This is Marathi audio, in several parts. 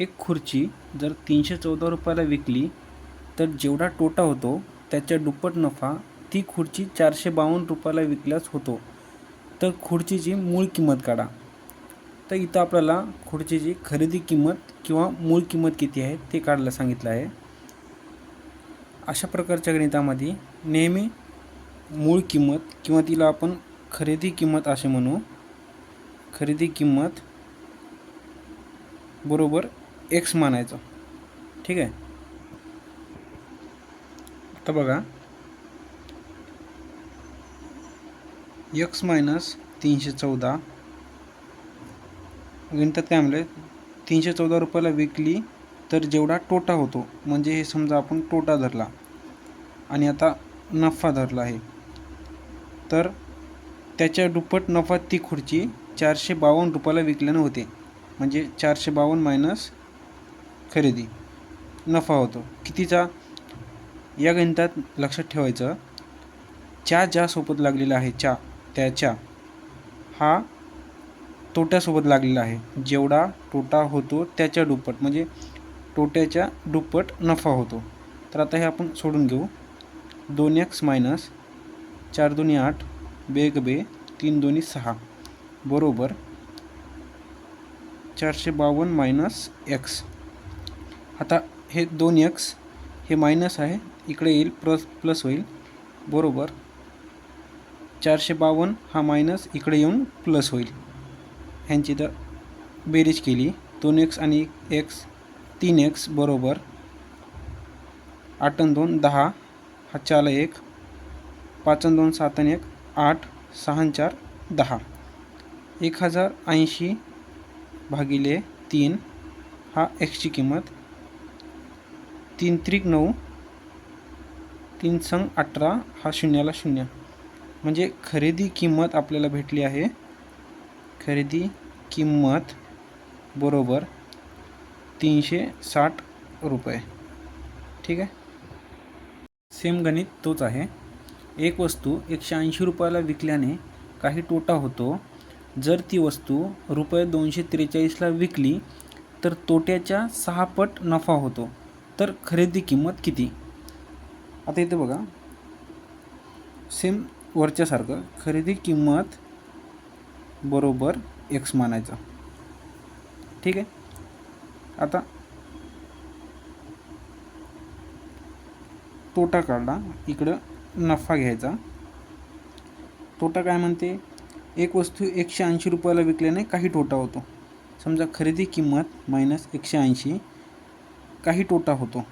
एक खुर्ची जर तीनशे चौदा रुपयाला विकली तर जेवढा तोटा होतो त्याच्या दुप्पट नफा ती खुर्ची चारशे बावन्न रुपयाला विकल्यास होतो. तर खुर्चीची मूळ किंमत काढा. तर इथं आपल्याला खुर्चीची खरेदी किंमत किंवा मूळ किंमत किती आहे ते काढायला सांगितलं आहे. अशा प्रकारच्या गणितामध्ये नेहमी मूळ किंमत किंवा तिला आपण खरेदी किंमत असे म्हणू. खरेदी किंमत बरोबर एक्स मानायचं. ठीक आहे? आता बघा. एक्स मायनस तीनशे चौदा. गणितात काय म्हणलं तीनशे चौदा रुपयाला विकली तर जेवढा तोटा होतो म्हणजे हे समजा आपण तोटा धरला आणि आता नफा धरला आहे. तर त्याच्या दुप्पट नफा ती खुर्ची चारशे बावन्न रुपयाला विकल्यानं होते. म्हणजे चारशे बावन्न मायनस खरेदी नफा होतो. कितीचा? या गणितात लक्षात ठेवायचं च्या ज्यासोबत लागलेला आहे च्या त्याच्या हा तोट्यासोबत लागलेला आहे. जेवढा तोटा होतो त्याच्या दुप्पट म्हणजे तोट्याच्या दुप्पट नफा होतो. तर आता हे आपण सोडून घेऊ. दोन एक्स मायनस चार दोन्ही आठ बेग बे तीन दोन्ही सहा. बरोबर चारशे बावन्न मायनस एक्स. आता हे दोन एक्स हे मायनस आहे इकडे येईल प्लस प्लस होईल. बरोबर. चारशे बावन्न हा मायनस इकडे येऊन प्लस होईल. ह्यांची तर बेरीज केली. दोन एक्स आणि एक्स तीन एक्स बरोबर. आठ आणि दोन दहा. हा चार एक. पाच आणि दोन सात आणि एक. आठ सहा चार दहा. एक हजार ऐंशी भागिले तीन हा एक्सची किंमत. तीन त्रिक नऊ तीन संग अठरा हा शून्याला शून्य. म्हणजे खरेदी किंमत आपल्याला भेटली आहे. खरेदी किंमत बरोबर तीनशे साठ रुपये. ठीक आहे? सेम गणित तोच आहे. एक वस्तू एकशे ऐंशी रुपयाला विकल्याने काही तोटा होतो. जर ती वस्तू रुपये दोनशे त्रेचाळीसला विकली तर तोट्याच्या सहा पट नफा होतो. तर खरेदी किंमत किती? आता इथे बघा. सेम वरच्यासारखं. खरेदी किंमत बरोबर एक्स मानायचा. ठीक आहे? आता तोटा काढला इकडं नफा घ्यायचा. तोटा काय म्हणते? एक वस्तू एकशे ऐंशी रुपयाला विकल्याने काही तोटा होतो. समजा खरेदी किंमत मायनस एकशे ऐंशी. काही तोटा होतो.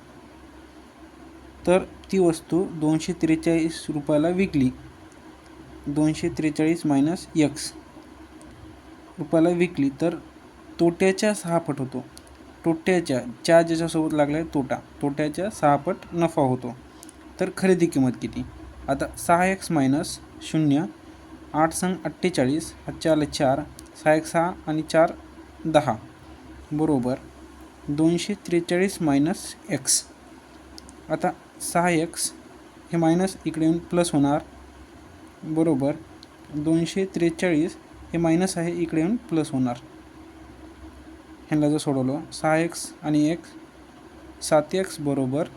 तर ती वस्तू दोनशे त्रेचाळीस रुपयाला विकली. दोनशे त्रेचाळीस मायनस यक्स रुपयाला विकली. तर तोट्याच्या सहा पट होतो. तोट्याच्या चार ज्याच्यासोबत लागला आहे तोटा. तोट्याच्या सहा पट नफा होतो. तर खरेदी किंमत किती? आता सहा एक्स मायनस शून्य आठ संग अठ्ठेचाळीस हा चार चार सहा एक सहा आणि चार दहा. बरोबर. दोनशे त्रेचाळीस मायनस एक्स आता सहा एक्स हे मायनस इकडे येऊन प्लस होणार. बरोबर. दोनशे त्रेचाळीस हे मायनस आहे इकडे येऊन प्लस होणार. ह्यांना जर सोडवलं सहा एक्स आणि एक्स सात एक्स बरोबर.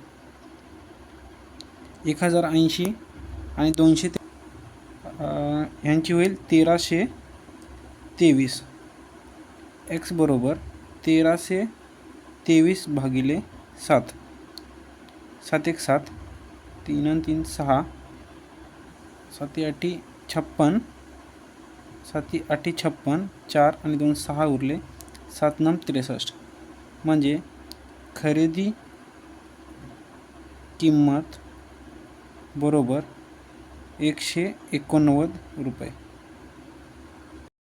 एक हजार ऐंशी आणि दोनशे ते ह्यांची होईल तेराशे तेवीस. एक्स बरोबर तेराशे तेवीस भागिले सात. सात एक सात. तीन आणि तीन सहा. साती आठी छप्पन. साती आठी छप्पन. चार आणि दोन सहा उरले. सात नम त्रेसष्ट. म्हणजे खरेदी किंमत बरोबर एकशे एकोणनव्वद रुपये.